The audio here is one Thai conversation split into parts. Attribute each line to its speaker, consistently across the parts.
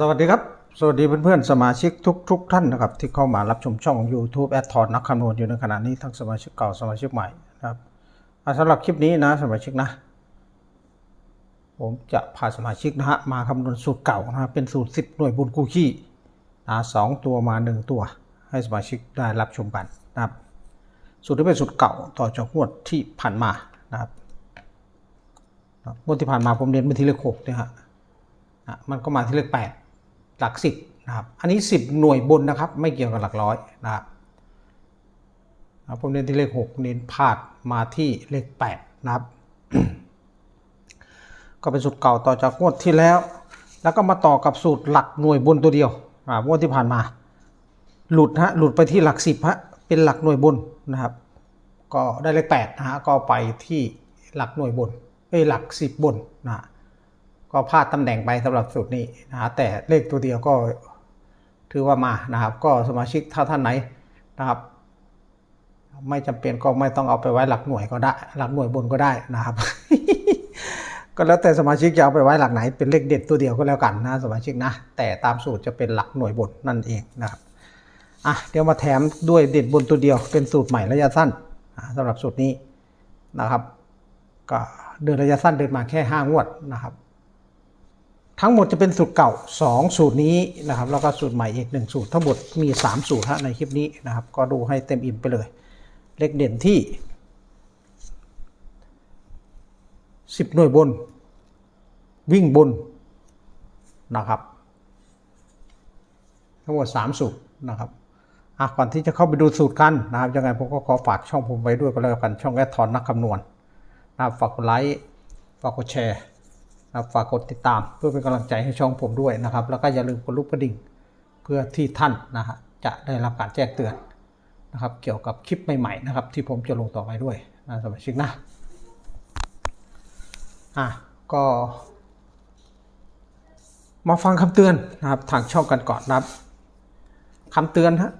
Speaker 1: สวัสดีครับ สวัสดีเพื่อนๆสมาชิกทุกทุกท่านนะครับที่เข้ามารับชมช่อง YouTube แอดทอนนักคำนวณอยู่ในขณะนี้ทั้งสมาชิกเก่าสมาชิกใหม่นะครับสำหรับคลิปนี้นะสมาชิกนะ ผมจะพาสมาชิกนะฮะมาคำนวณสูตรเก่านะเป็นสูตร 10 หน่วยบุญคู่ขี้นะสองตัวมา 1 ตัว ให้สมาชิกได้รับชมกันนะครับสูตรที่เป็นสูตรเก่าต่อจากงวดที่ผ่านมานะครับงวดที่ผ่านมาผมเรียนไปที่เลขหกเนี่ยฮะ มันก็มาที่เลข 8 หลัก 10นะครับอันนี้ 10 หน่วยบนนะครับ ไม่เกี่ยวกับหลักร้อยนะครับผมเน้นที่เลข 6 เน้นพาดมาที่เลข 8 นะครับ ก็เป็นสูตรเก่าต่อจากงวดที่แล้ว แล้วก็มาต่อกับสูตรหลักหน่วยบนตัวเดียวงวดที่ผ่านมา หลุดฮะหลุดไปที่หลัก 10ฮะเป็นหลักหน่วยบนนะครับ ก็ได้เลข8นะฮะก็ไปที่หลักหน่วยบนเอ้หลัก 10 บนนะฮะ ก็พลาดตำแหน่งไปสำหรับสูตรนี้นะฮะแต่เลขตัวเดียวก็ถือว่ามานะครับ ก็สมาชิกถ้าท่านไหนนะครับ ไม่จำเป็นก็ไม่ต้องเอาไปไว้หลักหน่วยก็ได้ หลักหน่วยบนก็ได้นะครับ ก็แล้วแต่สมาชิกจะเอาไปไว้หลักไหนเป็นเลขเด็ดตัวเดียวก็แล้วกันนะสมาชิกนะ แต่ตามสูตรจะเป็นหลักหน่วยบนนั่นเองนะครับอะเดี๋ยวมาแถมด้วยเด็ดบนตัวเดียวเป็นสูตรใหม่ระยะสั้นอะสำหรับสูตรนี้นะครับ ก็เดินระยะสั้นเดินมาแค่5งวดนะครับ ทั้งหมดจะเป็นสูตรเก่า 2 สูตรนี้นะครับ แล้วก็สูตรใหม่อีก 1 สูตร ทั้งหมดมี 3 สูตรฮะในคลิปนี้นะครับ ก็ดูให้เต็มอิ่มไปเลย เลขเด่นที่ 10 หน่วยบน วิ่งบนนะครับ ทั้งหมด 3 สูตรนะครับอะก่อนที่จะเข้าไปดูสูตรกันนะครับ ยังไงผมก็ขอฝากช่องผมไว้ด้วยก็แล้วกันช่องแอดทอนนักคำนวณนะครับฝากกดไลค์ฝากกดแชร์ นะฝากกดติดตามเพื่อเป็นกำลังใจให้ช่องผมด้วยนะครับ แล้วก็อย่าลืมกดลูกกระดิ่ง เพื่อที่ท่านนะฮะจะได้รับการแจ้งเตือนนะครับ เกี่ยวกับคลิปใหม่ๆนะครับ ที่ผมจะลงต่อไปด้วยนะสมาชิกนะอะก็มาฟังคำเตือนนะครับทางช่องกันก่อนนะครับคำเตือนฮะ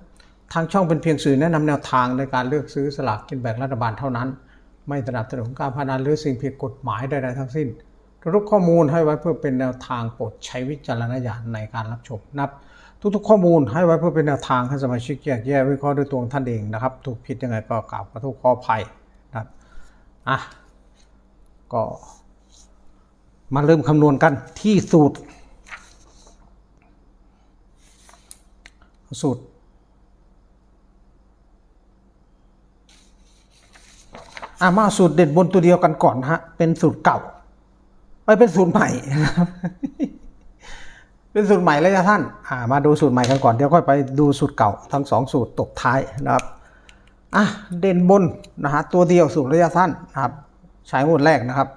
Speaker 1: ทางช่องเป็นเพียงสื่อแนะนำแนวทางในการเลือกซื้อสลากกินแบ่งรัฐบาลเท่านั้น ไม่สนับสนุนการพนันหรือสิ่งผิดกฎหมายใดๆทั้งสิ้น ทุกข้อมูลให้ไว้เพื่อเป็นแนวทางโปรดใช้วิจารณญาณในการรับชมนับ ทุกๆ ข้อมูลให้ไว้เพื่อเป็นแนวทางให้สมาชิกแยกแยะวิเคราะห์ด้วยตัวท่านเองนะครับ ถูกผิดยังไงก็กล่าวขอโทษขออภัยนะครับอะก็มาเริ่มคำนวณกันที่สูตร สูตรอะมาสูตรเด็ดบนตัวเดียวกันก่อนฮะเป็นสูตรเก่า เป็นสูตรใหม่นะครับเป็นสูตรใหม่เลยนะท่านอ่ามาดูสูตรใหม่กันก่อนเดี๋ยวค่อยไปดูสูตรเก่าทั้งสองสูตรตกท้ายนะครับอะเด่นบนนะฮะตัวเดียวสูตรระยะสั้นนะครับใช้งวดแรกนะครับ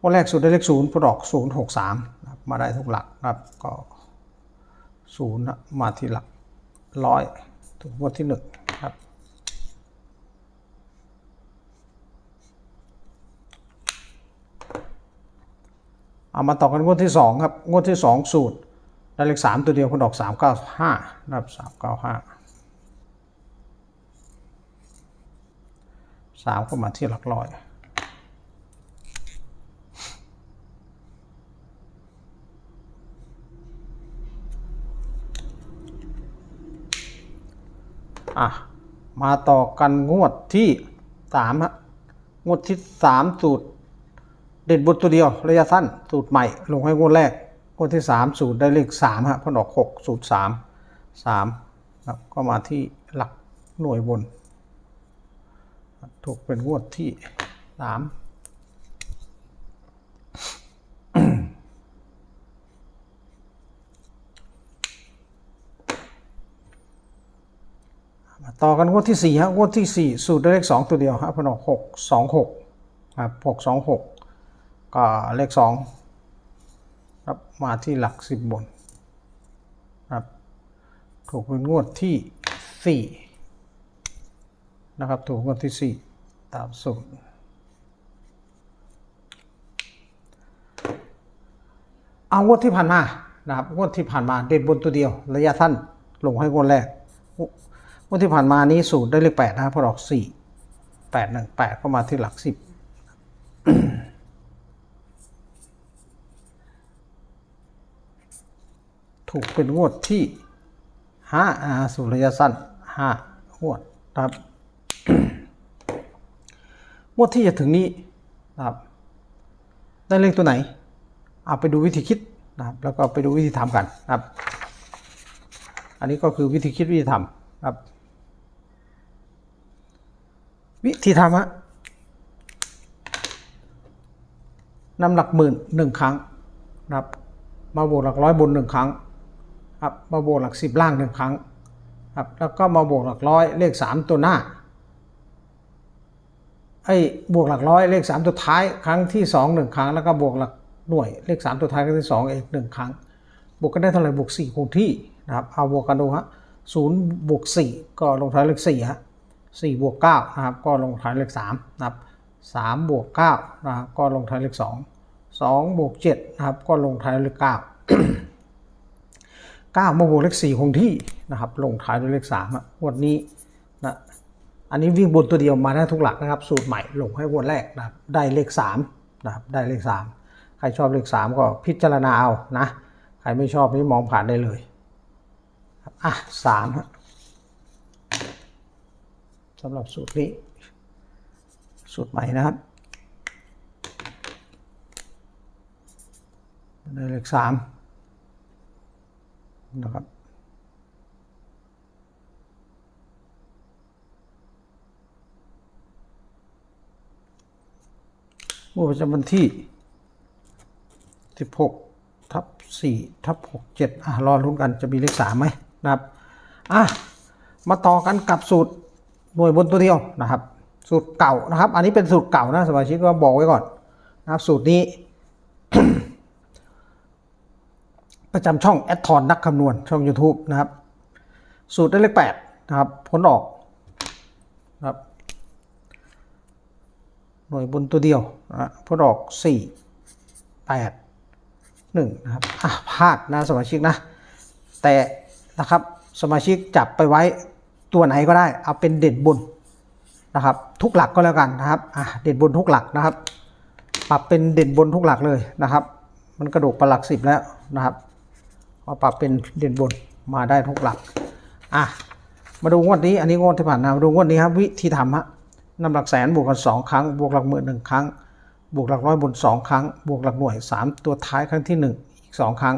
Speaker 1: งวดแรกสูตรได้เลขศูนย์พอดอกศูนย์หกสามนะครับมาได้ทุกหลักนะครับก็ศูนย์มาที่หลักร้อยถึงงวดที่หนึ่งครับ เอามาต่อกันงวดที่สองครับ งวดที่สองสูตรได้เลขสามตัวเดียวคนดอกสามเก้าห้านะครับสามเก้าห้าสามก็มาที่หลักร้อยอะมาต่อกันงวดที่สามฮะงวดที่สามสูตร เด่นบนตัวเดียวระยะสั้น สูตรใหม่ ลงให้งวดแรกงวดที่สามสูตรได้เลขสามฮะพอดอกหกสูตรสามสามครับก็มาที่หลักหน่วยบน ถูกเป็นงวดที่สามาต่อกันงวดที่สี่ฮะงวดที่สี่สูตรได้เลขสองตัวเดียวฮะพอดอกหกสองหกครับหกสองห ก็เลขสองครับมาที่หลักสิบบนครับถูกเป็นงวดที่สี่นะครับ ถูกงวดที่สี่ตามสูตรเอางวดที่ผ่านมานะครับงวดที่ผ่านมาเด่นบนตัวเดียว ระยะสั้นลงให้งวดแรกงวดที่ผ่านมานี้สูตรได้เลขแปดนะครับพอดอกสี่แปดหนึ่งแปดก็มาที่หลักสิบ ถูกเป็นงวดที่ห้าอาสุริยสั้นห้างวดครับงวดที่จะถึงนี้นะครับได้เลขตัวไหนเอาไปดูวิธีคิดนะครับแล้วก็ไปดูวิธีทำกันนะครับ อันนี้ก็คือวิธีคิดวิธีทำครับ วิธีทำฮะนำหลักหมื่นหนึ่งครั้งนะครับมาบวกหลักร้อยบนหนึ่งครั้ง ครับมาบวกหลักสิบล่างหนึ่งครั้งครับแล้วก็มาบวกหลักร้อยเลขสามตัวหน้าไอ้บวกหลักร้อยเลขสามตัวท้ายครั้งที่สองหนึ่งครั้ง แล้วก็บวกหลักหน่วยเลขสามตัวท้ายครั้งที่สองอีกหนึ่งครั้ง บวกกันได้เท่าไหร่บวกสี่คงที่นะครับเอาบวกกันดูฮะศูนย์บวกสี่ก็ลงท้ายเลขสี่ฮะสี่บวกเก้านะครับก็ลงท้ายเลขสามนะครับสามบวกเก้านะครับก็ลงท้ายเลขสองสองบวกเจ็ดนะครับก็ลงท้ายเลขเก้า เก้ามาบวกเลขสี่คงที่นะครับ ลงท้ายด้วยเลขสามอะงวันนี้นะอันนี้วิ่งบนตัวเดียวมาได้ทุกหลักนะครับ สูตรใหม่ลงให้งวันแรกนะครับได้เลขสามนะครับได้เลขสามใครชอบเลขสามก็พิจารณาเอานะ ใครไม่ชอบนี่มองผ่านได้เลยอะสามฮะสำหรับสูตรนี้ สูตรใหม่นะครับได้เลขสาม นะครับเมื่อประจำวันที่ 16 ทับ4ทับ6 7อะรอลุ้นกันจะมีเลข 3 ไหมนะครับ อะ มาต่อกันกับสูตรหน่วยบนตัวเดียวนะครับ สูตรเก่านะครับ อันนี้เป็นสูตรเก่านะสมาชิกก็บอกไว้ก่อนนะครับ สูตรนี้ ประจำช่องแอดทอนนักคำนวณช่อง YouTube นะครับ สูตรได้เลข8นะครับ ผลออกนะครับ หน่วยบนตัวเดียวนะผลออก4 8 1นะครับอะพลาดนะสมาชิกนะ แต่นะครับสมาชิกจับไปไว้ตัวไหนก็ได้ เอาเป็นเด่นบนนะครับ ทุกหลักก็แล้วกันนะครับอะเด่นบนทุกหลักนะครับ ปรับเป็นเด่นบนทุกหลักเลยนะครับ มันกระโดดประหลักสิบแล้วนะครับ ก็ปรับเป็นเด่นบนมาได้ทุกหลัก อะ มาดูงวดนี้ อันนี้งวดที่ผ่านมามาดูงวดนี้ครับ วิธีทำฮะนำหลักแสนบวกกันสองครั้ง บวกหลักหมื่นหนึ่งครั้ง บวกหลักร้อยบนสองครั้ง บวกหลักหน่วยสามตัวท้ายครั้งที่หนึ่งอีกสองครั้ง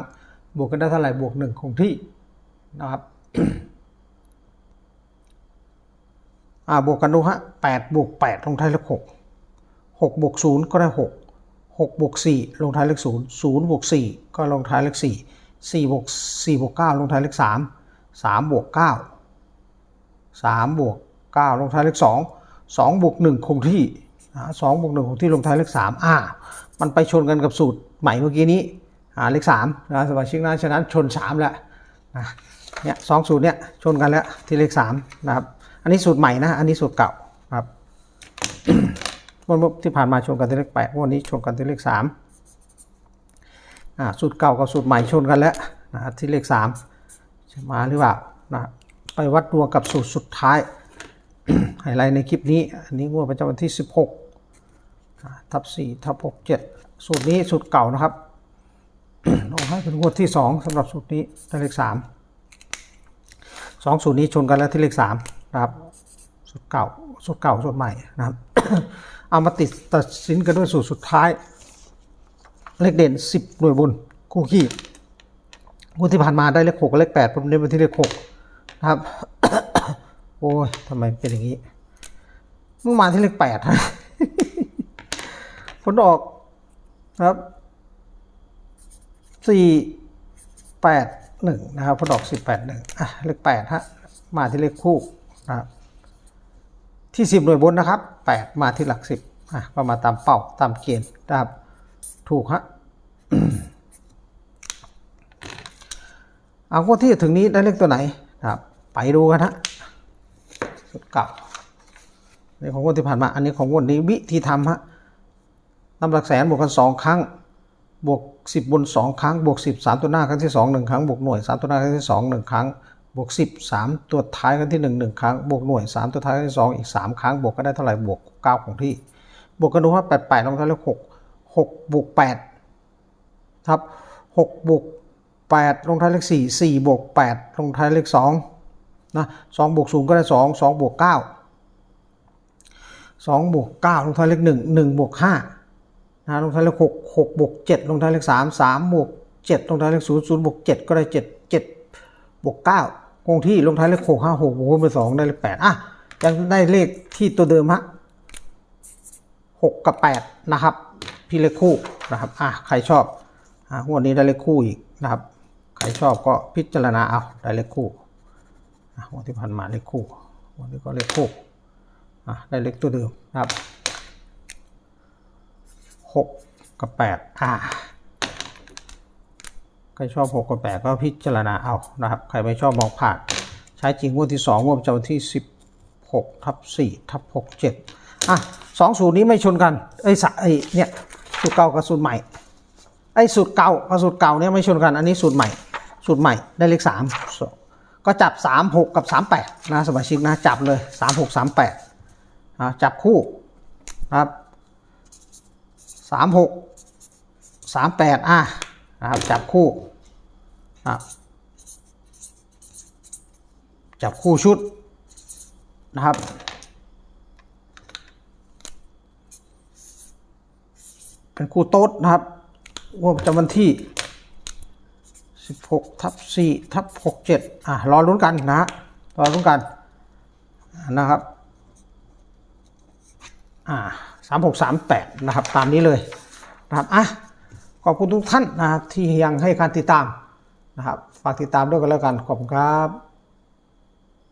Speaker 1: บวกกันได้เท่าไหร่บวกหนึ่งคงที่นะครับอ่าบวกกันดูฮะแปดบวกแปดลงท้ายเลขหกหกบวกศูนย์ก็ได้หกหกบวกสี่ลงท้ายเลขศูนย์ศูนย์บวกสี่ก็ลงท้ายเลขสี่ สี่บวกสี่บวกเก้าลงท้ายเลขสามสามบวกเก้าสามบวกเก้าลงท้ายเลขสองสองบวกหนึ่งคงที่อ่าสองบวกหนึ่งคงที่ลงท้ายเลขสามอ่ามันไปชนกันกับสูตรใหม่เมื่อกี้นี้หาเลขสามนะสมาชิกนะฉะนั้นชนสามแล้วนะเนี่ยสองสูตรเนี่ยชนกันแล้วที่เลขสามนะครับอันนี้สูตรใหม่นะอันนี้สูตรเก่าครับวันที่ผ่านมาชนกันที่เลขแปดวันนี้ชนกันที่เลขสาม อ่าสูตรเก่ากับสูตรใหม่ชนกันแล้วนะที่เลขสามจะมาหรือเปล่านะไปวัดดวงกับสูตรสุดท้ายไฮไลท์ในคลิปนี้ อันนี้งวดประจำวันที่ 16อ่าทับ4ทับ6 7 สูตรนี้สูตรเก่านะครับเอาให้เป็นงวดที่ 2สำหรับสูตรนี้ได้เลข3สองสูตรนี้ชนกันแล้วที่เลข3นะครับสูตรเก่าสูตรเก่าสูตรใหม่นะครับเอามาติดตัดสินกันด้วยสูตรสุดท้าย เลขเด่น 10 หน่วยบนคู่ขี้งวดที่ผ่านมาได้เลขหกกับเลขแปดผมเน้นไปที่เลขหกนะครับ โอ้ยทำไมเป็นอย่างนี้มึงมาที่เลขแปดฮะผลออกครับสี่แปดหนึ่งนะครับผลออกสี่แปดหนึ่งอะเลขแปดฮะมาที่เลขคู่นะครับ ที่สิบหน่วยบนนะครับแปดมาที่หลักสิบอะก็มาตามเป้าตามเกณฑ์นะครับ ถูกฮะเอางวดที่จะถึงนี้ได้เลขตัวไหนครับ ไปดูกันฮะสุดเก่าในของงวดที่ผ่านมา อันนี้ของงวดนี้วิธีทำฮะนำหลักแสนบวกกันสองครั้ง บวกสิบบนสองครั้ง บวกสิบสามตัวหน้าครั้งที่สองหนึ่งครั้ง บวกหน่วยสามตัวหน้าครั้งที่สองหนึ่งครั้ง บวกสิบสามตัวท้ายครั้งที่หนึ่งหนึ่งครั้ง บวกหน่วยสามตัวท้ายครั้งที่สองอีกสามครั้ง บวกก็ได้เท่าไหร่ บวกเก้าของที่ บวกกันดูว่าแปดแปดลงท้ายเลขหก หกบวกแปดครับหกบวกแปดลงท้ายเลขสี่สี่บวกแปดลงท้ายเลขสองนะสองบวกศูนย์ก็ได้สองสองบวกเก้าสองบวกเก้าลงท้ายเลขหนึ่งหนึ่งบวกห้านะลงท้ายเลขหกหกบวกเจ็ดลงท้ายเลขสามสามบวกเจ็ดลงท้ายเลขศูนย์ศูนย์บวกเจ็ดก็ได้เจ็ดเจ็ดบวกเก้าคงที่ลงท้ายเลขหกหกบวกเป็นสองได้เลขแปดอะยังได้เลขที่ตัวเดิมฮะหกกับแปดนะครับ พี่เลขคู่นะครับอะใครชอบอะวดนี้ได้เลขคู่อีกนะครับ ใครชอบก็พิจารณาเอาได้เลขคู่อะงวดที่ผ่านมาเลขคู่ วันนี้ก็เลขคู่อะได้เลขตัวเดิมนะครับหกกับแปดอะใครชอบหกกับแปดก็พิจารณาเอานะครับ ใครไม่ชอบมองผ่าน ใช้จริงงวดที่สองงวดประจำวันที่สิบหกทับสี่ทับหกเจ็ดอะสองสูตรนี้ไม่ชนกันไอ้ยสะไอ้เนี่ย สูตรเก่ากับสูตรใหม่ ไอ้สูตรเก่ากับสูตรเก่าเนี่ยไม่ชนกัน อันนี้สูตรใหม่ สูตรใหม่ได้เลขสามก็จับสามหกกับสามแปดนะสมาชิกนะจับเลยสามหกสามแปดจับคู่นะครับสามหกสามแปดอะนะครับจับคู่อะจับคู่ชุดนะครับ เป็นคู่โต๊ดนะครับงวดประจำวันที่ 16ทับ4ทับ67อะรอลุ้นกันนะฮะรอลุ้นกันนะครับอ่า3638นะครับตามนี้เลยนะครับอะขอบคุณทุกท่านนะครับที่ยังให้การติดตามนะครับฝากติดตามด้วยกันแล้วกันขอบคุณครับ